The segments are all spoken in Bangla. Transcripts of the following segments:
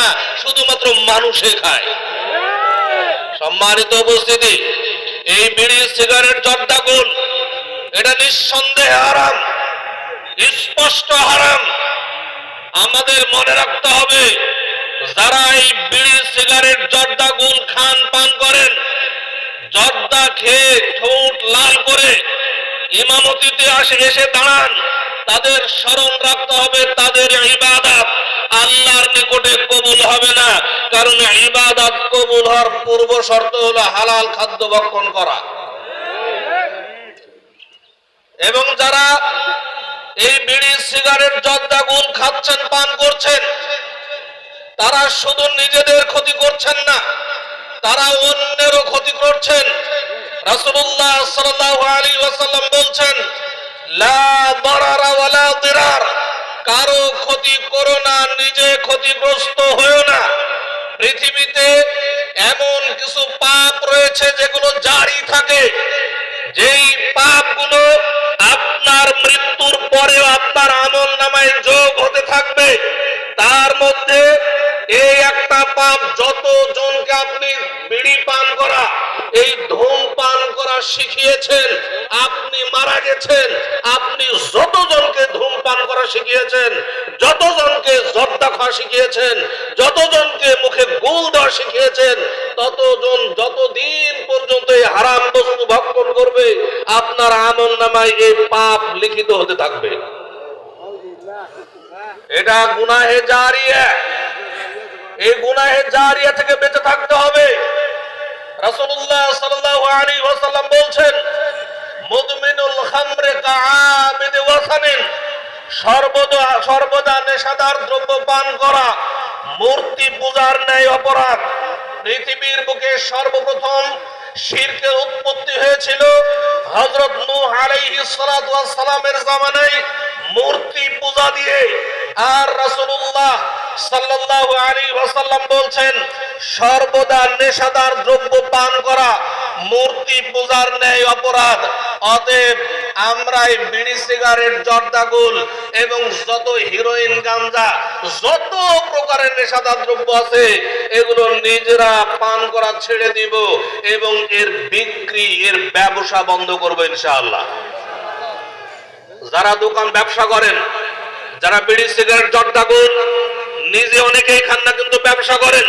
না, শুধুমাত্র মানুষে খায়। সম্মানিত উপস্থিতি, এই বিড়ি, সিগারেট, জর্দা গুল এটা নিঃসন্দেহে হারাম স্পষ্ট হারাম। আমাদের মনে রাখতে হবে, যারা এই বিড়ি, সিগারেট, জর্দা গুল খান, পান করেন, জর্দা খেয়ে ঠোঁট লাল করে ইমামতিতে আসে, এসে দাঁড়ান, তাদের স্মরণ রাখতে হবে, তাদের ইবাদত। আল্লাহর নিকটে কবুল হবে না। কারণ ইবাদত কবুল হওয়ার পূর্ব শর্ত হলো হালাল খাদ্য ভক্ষণ করা। এবং যারা এই বিড়ি, সিগারেট, জর্দা গুল খাচ্ছেন, পান করছেন, তারা শুধু নিজেদের ক্ষতি করছেন না, তারা অন্যেরও ক্ষতি করছেন। রাসূলুল্লাহ সাল্লাল্লাহু আলাইহি ওয়াসাল্লাম বলছেন, লা দারারা ওয়ালা ক্ষতি করো না, নিজে ক্ষতিগ্রস্ত হয়েও না। পৃথিবীতে এমন কিছু পাপ রয়েছে যেগুলো জারি থাকে। যেই পাপগুলো আপনার মৃত্যুর পরেও আপনার আমল নামায় যোগ হতে থাকবে। তার মধ্যে এই একটা পাপ যত জনকে আপনি বিড়ি পান করা, এই ধূমপান করা শিখিয়েছেন, আপনি মারা গেছেন, আপনি যত জনকে ধূমপান করা শিখিয়েছেন যত জনকে জর্দা খাওয়া শিখিয়েছেন যত জনকে মুখে গোল দেওয়া শিখিয়েছেন, ততজন যতদিন পর্যন্ত এই হারাম বস্তু ভক্ষণ করবে, আপনার আমল নামায় এই পাপ লিখিত হতে থাকবে। এটা গুনাহে জারিয়া। এই গুনাহে জারিয়া থেকে বেঁচে থাকতে হবে। রাসূলুল্লাহ সাল্লাল্লাহু আলাইহি ওয়াসাল্লাম বলছেন, মুদমিনুল খামরে কাআবিদ ওয়াসানিন সর্বদা সর্বদা নেশাদার দ্রব্য পান করা, মূর্তি পূজার ন্যায় অপরাধ। পৃথিবীর বুকে সর্বপ্রথম শিরকের উৎপত্তি হয়েছিল। হযরত নূহ আলাইহিস সালাতু ওয়াস সালামের জামানায় মূর্তি পূজা দিয়ে। আর রাসূলুল্লাহ সাল্লাল্লাহু আলাইহি ওয়াসাল্লাম বলছেন, সর্বদা নেশাদার দ্রব্য পান করা, মূর্তি পূজার ন্যায় অপরাধ। অতএব আমরা এই বিড়ি, সিগারেট, জর্দাগুল এবং যত হিরোইন, গাঞ্জা, যত প্রকারের নেশাদার দ্রব্য আছে, এগুলো নিজেরা পান করা ছেড়ে দিব এবং এর বিক্রি, এর ব্যবসা বন্ধ করব ইনশাআল্লাহ। যারা দোকান ব্যবসা করেন, যারা বিড়ি, সিগারেট, জর্দাগুল নিজে অনেকেই খান না কিন্তু ব্যবসা করেন।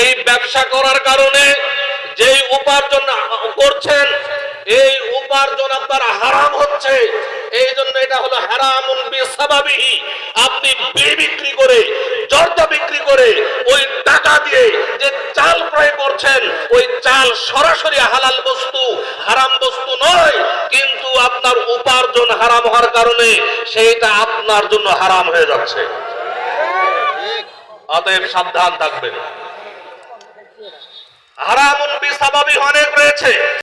এই ব্যবসা করার কারণে যেই উপার্জন করছেন, এই উপার্জন আপনার হারাম হচ্ছে। এই জন্য এটা হলো হারামুন বিসাবাবিহি। আপনি বিক্রি করে, জর্দা বিক্রি করে, ওই টাকা দিয়ে যে চাল ক্রয় করছেন, ওই চাল সরাসরি হালাল বস্তু, হারাম বস্তু নয়, কিন্তু আপনার উপার্জন হারাম হওয়ার কারণে সেইটা আপনার জন্য হারাম হয়ে যাচ্ছে। অতএব সাবধান থাকবেন। হারামুন বিসাবাবি অনেক রয়েছে।